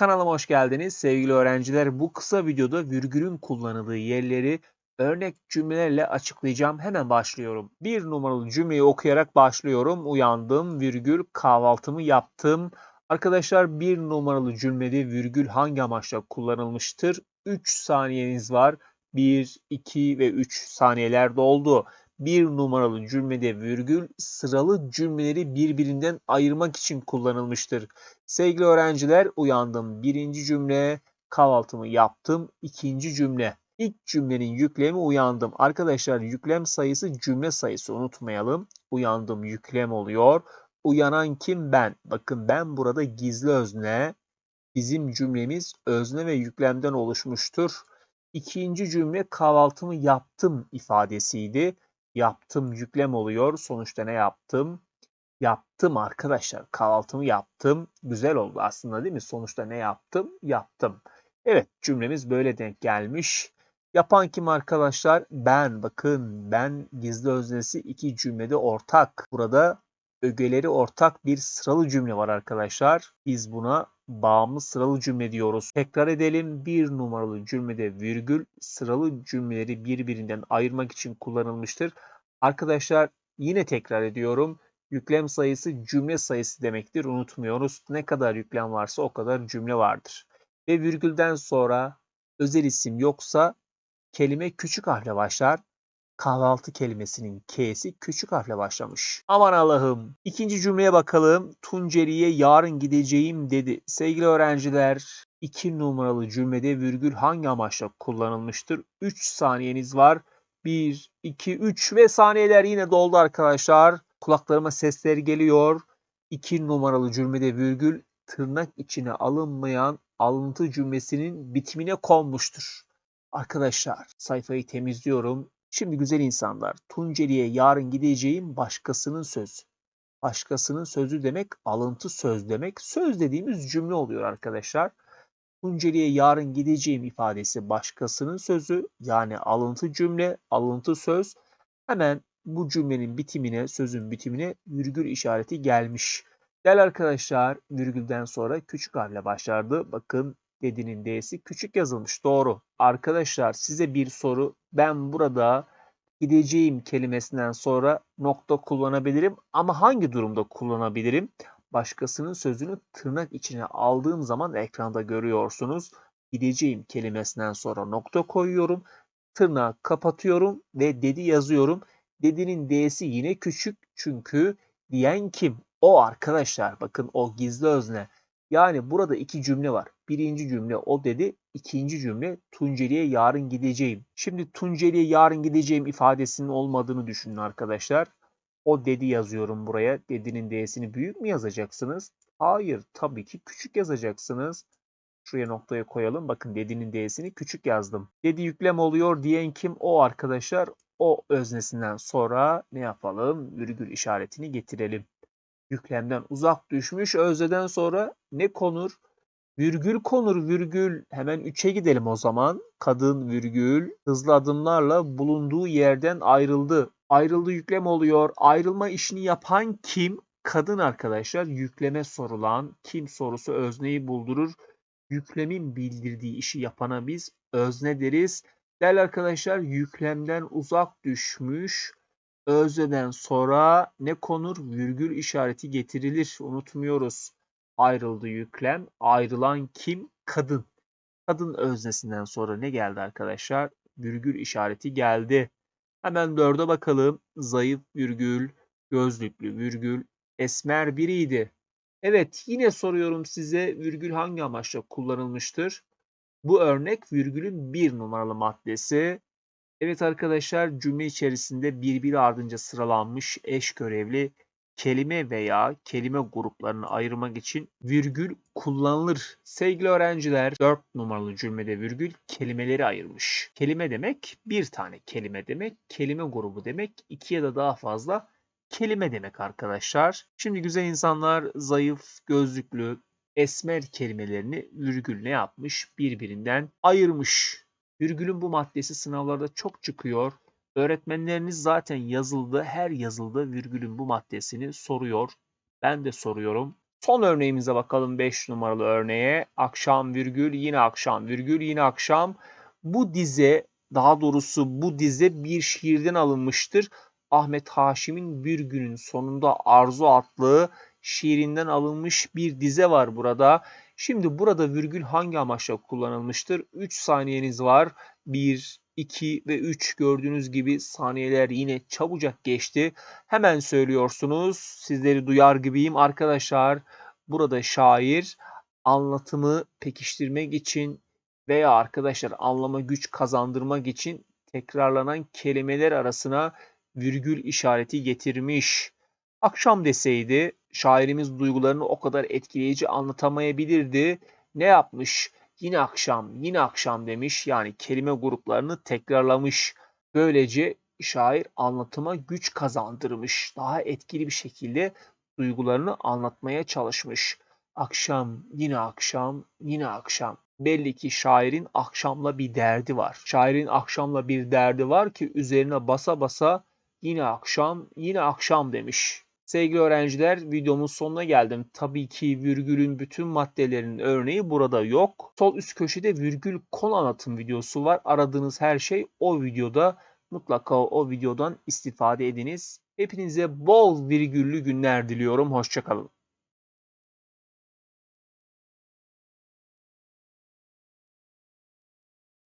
Kanalıma hoş geldiniz sevgili öğrenciler. Bu kısa videoda virgülün kullanıldığı yerleri örnek cümlelerle açıklayacağım. Hemen başlıyorum. Bir numaralı cümleyi okuyarak başlıyorum. Uyandım, virgül, kahvaltımı yaptım. Arkadaşlar bir numaralı cümlede virgül hangi amaçla kullanılmıştır? 3 saniyeniz var. 1, 2 ve 3 saniyeler doldu. Bir numaralı cümlede virgül sıralı cümleleri birbirinden ayırmak için kullanılmıştır. Sevgili öğrenciler uyandım. Birinci cümle kahvaltımı yaptım. İkinci cümle. İlk cümlenin yüklemi uyandım. Arkadaşlar yüklem sayısı cümle sayısı unutmayalım. Uyandım yüklem oluyor. Uyanan kim? Ben. Bakın ben burada gizli özne. Bizim cümlemiz özne ve yüklemden oluşmuştur. İkinci cümle kahvaltımı yaptım ifadesiydi. Yaptım yüklem oluyor. Sonuçta ne yaptım? Yaptım arkadaşlar. Kahvaltımı yaptım. Güzel oldu aslında değil mi? Sonuçta ne yaptım? Yaptım. Evet cümlemiz böyle denk gelmiş. Yapan kim arkadaşlar? Ben. Bakın ben gizli öznesi iki cümlede ortak. Burada ögeleri ortak bir sıralı cümle var arkadaşlar. Biz buna bağımlı sıralı cümle diyoruz. Tekrar edelim. Bir numaralı cümlede virgül sıralı cümleleri birbirinden ayırmak için kullanılmıştır. Arkadaşlar yine tekrar ediyorum. Yüklem sayısı cümle sayısı demektir. Unutmuyoruz. Ne kadar yüklem varsa o kadar cümle vardır. Ve virgülden sonra özel isim yoksa kelime küçük harfle başlar. Kahvaltı kelimesinin K'si küçük harfle başlamış. Aman Allah'ım. İkinci cümleye bakalım. Tunceli'ye yarın gideceğim dedi. Sevgili öğrenciler, iki numaralı cümlede virgül hangi amaçla kullanılmıştır? 3 saniyeniz var. 1, 2, 3 ve saniyeler yine doldu arkadaşlar. Kulaklarıma sesler geliyor. 2 numaralı cümlede virgül tırnak içine alınmayan alıntı cümlesinin bitimine konmuştur. Arkadaşlar sayfayı temizliyorum. Şimdi güzel insanlar, Tunceli'ye yarın gideceğim başkasının sözü. Başkasının sözü demek alıntı söz demek. Söz dediğimiz cümle oluyor arkadaşlar. Tunceli'ye yarın gideceğim ifadesi başkasının sözü yani alıntı cümle, alıntı söz. Hemen bu cümlenin bitimine, sözün bitimine virgül işareti gelmiş. Değerli arkadaşlar, virgülden sonra küçük harfle başlardı. Bakın dedinin D'si küçük yazılmış. Doğru. Arkadaşlar size bir soru. Ben burada gideceğim kelimesinden sonra nokta kullanabilirim ama hangi durumda kullanabilirim? Başkasının sözünü tırnak içine aldığım zaman ekranda görüyorsunuz. Gideceğim kelimesinden sonra nokta koyuyorum. Tırnağı kapatıyorum ve dedi yazıyorum. Dedinin D'si yine küçük çünkü diyen kim? O arkadaşlar. Bakın o gizli özne. Yani burada iki cümle var. Birinci cümle o dedi. ikinci cümle Tunceli'ye yarın gideceğim. Şimdi Tunceli'ye yarın gideceğim ifadesinin olmadığını düşünün arkadaşlar. O dedi yazıyorum buraya. Dedinin D'sini büyük mü yazacaksınız? Hayır tabii ki küçük yazacaksınız. Şuraya noktaya koyalım. Bakın dedinin D'sini küçük yazdım. Dedi yüklem oluyor diyen kim? O arkadaşlar. O öznesinden sonra ne yapalım? Virgül işaretini getirelim. Yüklemden uzak düşmüş özneden sonra ne konur? Virgül konur virgül. Hemen 3'e gidelim o zaman. Kadın virgül hızlı adımlarla bulunduğu yerden ayrıldı. Ayrıldı yüklem oluyor. Ayrılma işini yapan kim? Kadın arkadaşlar yükleme sorulan kim sorusu özneyi buldurur. Yüklemin bildirdiği işi yapana biz özne deriz. Değerli arkadaşlar yüklemden uzak düşmüş. Özneden sonra ne konur? Virgül işareti getirilir. Unutmuyoruz. Ayrıldı yüklem. Ayrılan kim? Kadın. Kadın öznesinden sonra ne geldi arkadaşlar? Virgül işareti geldi. Hemen dörde bakalım. Zayıf virgül, gözlüklü virgül, esmer biriydi. Evet yine soruyorum size virgül hangi amaçla kullanılmıştır? Bu örnek virgülün bir numaralı maddesi. Evet arkadaşlar cümle içerisinde birbiri ardınca sıralanmış eş görevli kelime veya kelime gruplarını ayırmak için virgül kullanılır. Sevgili öğrenciler 4 numaralı cümlede virgül kelimeleri ayırmış. Kelime demek bir tane kelime demek, kelime grubu demek iki ya da daha fazla kelime demek arkadaşlar. Şimdi güzel insanlar zayıf, gözlüklü, esmer kelimelerini virgül ne yapmış? Birbirinden ayırmış. Virgülün bu maddesi sınavlarda çok çıkıyor. Öğretmenleriniz zaten yazıldı, her yazıldı virgülün bu maddesini soruyor. Ben de soruyorum. Son örneğimize bakalım 5 numaralı örneğe. Akşam virgül yine akşam virgül yine akşam. Bu dize daha doğrusu bu dize bir şiirden alınmıştır. Ahmet Haşim'in Bir Günün Sonunda Arzu adlı şiirinden alınmış bir dize var burada. Şimdi burada virgül hangi amaçla kullanılmıştır? 3 saniyeniz var. 1, 2 ve 3 gördüğünüz gibi saniyeler yine çabucak geçti. Hemen söylüyorsunuz. Sizleri duyar gibiyim arkadaşlar. Burada şair anlatımı pekiştirmek için veya arkadaşlar anlama güç kazandırmak için tekrarlanan kelimeler arasına virgül işareti getirmiş. Akşam deseydi şairimiz duygularını o kadar etkileyici anlatamayabilirdi. Ne yapmış? Yine akşam, yine akşam demiş. Yani kelime gruplarını tekrarlamış. Böylece şair anlatıma güç kazandırmış. Daha etkili bir şekilde duygularını anlatmaya çalışmış. Akşam, yine akşam, yine akşam. Belli ki şairin akşamla bir derdi var. Şairin akşamla bir derdi var ki üzerine basa basa yine akşam, yine akşam demiş. Sevgili öğrenciler videomun sonuna geldim. Tabii ki virgülün bütün maddelerinin örneği burada yok. Sol üst köşede virgül konu anlatım videosu var. Aradığınız her şey o videoda. Mutlaka o videodan istifade ediniz. Hepinize bol virgüllü günler diliyorum. Hoşçakalın.